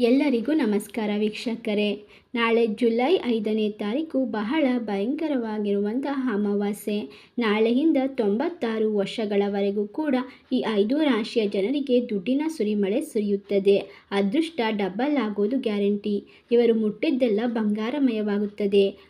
ಎಲ್ಲರಿಗೂ ನಮಸ್ಕಾರ ವೀಕ್ಷಕರೇ. ನಾಳೆ ಜುಲೈ ಐದನೇ ತಾರೀಕು ಬಹಳ ಭಯಂಕರವಾಗಿರುವಂತಹ ಅಮಾವಾಸ್ಯೆ. ನಾಳೆಯಿಂದ ತೊಂಬತ್ತಾರು ವರ್ಷಗಳವರೆಗೂ ಕೂಡ ಈ ಐದು ರಾಶಿಯ ಜನರಿಗೆ ದುಡ್ಡಿನ ಸುರಿಮಳೆ ಸುರಿಯುತ್ತದೆ. ಅದೃಷ್ಟ ಡಬಲ್ ಆಗೋದು ಗ್ಯಾರಂಟಿ. ಇವರು ಮುಟ್ಟಿದ್ದೆಲ್ಲ ಬಂಗಾರಮಯವಾಗುತ್ತದೆ.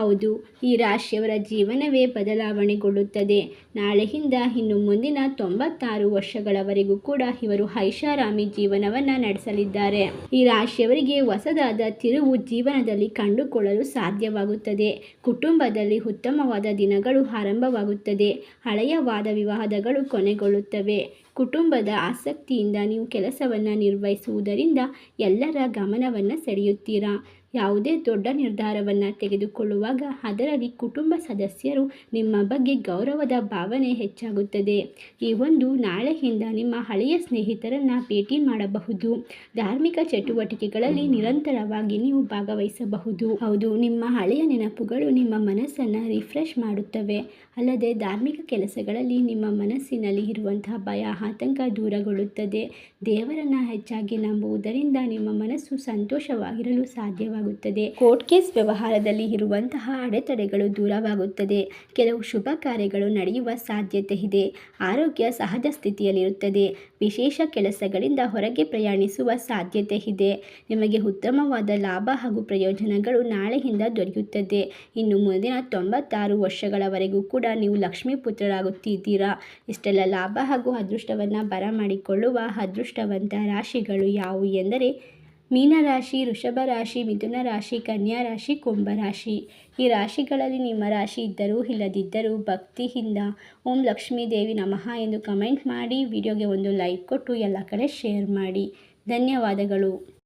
ಹೌದು, ಈ ರಾಶಿಯವರ ಜೀವನವೇ ಬದಲಾವಣೆಗೊಳ್ಳುತ್ತದೆ. ನಾಳೆಯಿಂದ ಇನ್ನು ಮುಂದಿನ ತೊಂಬತ್ತಾರು ವರ್ಷಗಳವರೆಗೂ ಕೂಡ ಇವರು ಐಷಾರಾಮಿ ಜೀವನವನ್ನು ನಡೆಸಲಿದ್ದಾರೆ. ಈ ರಾಶಿಯವರಿಗೆ ಹೊಸದಾದ ತಿರುವು ಜೀವನದಲ್ಲಿ ಕಂಡುಕೊಳ್ಳಲು ಸಾಧ್ಯವಾಗುತ್ತದೆ. ಕುಟುಂಬದಲ್ಲಿ ಉತ್ತಮವಾದ ದಿನಗಳು ಆರಂಭವಾಗುತ್ತದೆ. ಹಳೆಯ ವಾದ ವಿವಾದಗಳು ಕೊನೆಗೊಳ್ಳುತ್ತವೆ. ಕುಟುಂಬದ ಆಸಕ್ತಿಯಿಂದ ನೀವು ಕೆಲಸವನ್ನು ನಿರ್ವಹಿಸುವುದರಿಂದ ಎಲ್ಲರ ಗಮನವನ್ನು ಸೆಳೆಯುತ್ತೀರಾ? ಯಾವುದೇ ದೊಡ್ಡ ನಿರ್ಧಾರವನ್ನು ತೆಗೆದುಕೊಳ್ಳುವಾಗ ಅದರಲ್ಲಿ ಕುಟುಂಬ ಸದಸ್ಯರು ನಿಮ್ಮ ಬಗ್ಗೆ ಗೌರವದ ಭಾವನೆ ಹೆಚ್ಚಾಗುತ್ತದೆ. ಈ ಒಂದು ನಾಳೆಯಿಂದ ನಿಮ್ಮ ಹಳೆಯ ಸ್ನೇಹಿತರನ್ನು ಭೇಟಿ ಮಾಡಬಹುದು. ಧಾರ್ಮಿಕ ಚಟುವಟಿಕೆಗಳಲ್ಲಿ ನಿರಂತರವಾಗಿ ನೀವು ಭಾಗವಹಿಸಬಹುದು. ಹೌದು, ನಿಮ್ಮ ಹಳೆಯ ನೆನಪುಗಳು ನಿಮ್ಮ ಮನಸ್ಸನ್ನು ರಿಫ್ರೆಶ್ ಮಾಡುತ್ತವೆ. ಅಲ್ಲದೆ ಧಾರ್ಮಿಕ ಕೆಲಸಗಳಲ್ಲಿ ನಿಮ್ಮ ಮನಸ್ಸಿನಲ್ಲಿ ಇರುವಂತಹ ಭಯ ಆತಂಕ ದೂರಗೊಳ್ಳುತ್ತದೆ ದೇವರನ್ನು ಹೆಚ್ಚಾಗಿ ನಂಬುವುದರಿಂದ ನಿಮ್ಮ ಮನಸ್ಸು ಸಂತೋಷವಾಗಿರಲು ಸಾಧ್ಯವಾಗುತ್ತದೆ. ಕೋರ್ಟ್ ಕೇಸ್ ವ್ಯವಹಾರದಲ್ಲಿ ಇರುವಂತಹ ಅಡೆತಡೆಗಳು ದೂರವಾಗುತ್ತದೆ. ಕೆಲವು ಶುಭ ಕಾರ್ಯಗಳು ನಡೆಯುವ ಸಾಧ್ಯತೆ ಇದೆ. ಆರೋಗ್ಯ ಸಹಜ ಸ್ಥಿತಿಯಲ್ಲಿರುತ್ತದೆ. ವಿಶೇಷ ಕೆಲಸಗಳಿಂದ ಹೊರಗೆ ಪ್ರಯಾಣಿಸುವ ಸಾಧ್ಯತೆ ಇದೆ. ನಿಮಗೆ ಉತ್ತಮವಾದ ಲಾಭ ಹಾಗೂ ಪ್ರಯೋಜನಗಳು ನಾಳೆಯಿಂದ ದೊರೆಯುತ್ತದೆ. ಇನ್ನು ಮುಂದಿನ ತೊಂಬತ್ತಾರು ವರ್ಷಗಳವರೆಗೂ ಕೂಡ ನೀವು ಲಕ್ಷ್ಮೀ ಪುತ್ರರಾಗುತ್ತಿದ್ದೀರಾ ಇಷ್ಟೆಲ್ಲ ಲಾಭ ಹಾಗೂ ಅದೃಷ್ಟವನ್ನು ಬರಮಾಡಿಕೊಳ್ಳುವ ಅದೃಷ್ಟವಂತ ರಾಶಿಗಳು ಯಾವುವು ಎಂದರೆ ಮೀನರಾಶಿ ವೃಷಭ ರಾಶಿ, ಮಿಥುನ ರಾಶಿ, ಕನ್ಯಾ ರಾಶಿ, ಕುಂಭ ರಾಶಿ. ಈ ರಾಶಿಗಳಲ್ಲಿ ನಿಮ್ಮ ರಾಶಿ ಇದ್ದರೂ ಇಲ್ಲದಿದ್ದರೂ ಭಕ್ತಿಯಿಂದ ಓಂ ಲಕ್ಷ್ಮೀ ದೇವಿ ನಮಃ ಎಂದು ಕಮೆಂಟ್ ಮಾಡಿ, ವಿಡಿಯೋಗೆ ಒಂದು ಲೈಕ್ ಕೊಟ್ಟು ಎಲ್ಲ ಕಡೆ ಶೇರ್ ಮಾಡಿ. ಧನ್ಯವಾದಗಳು.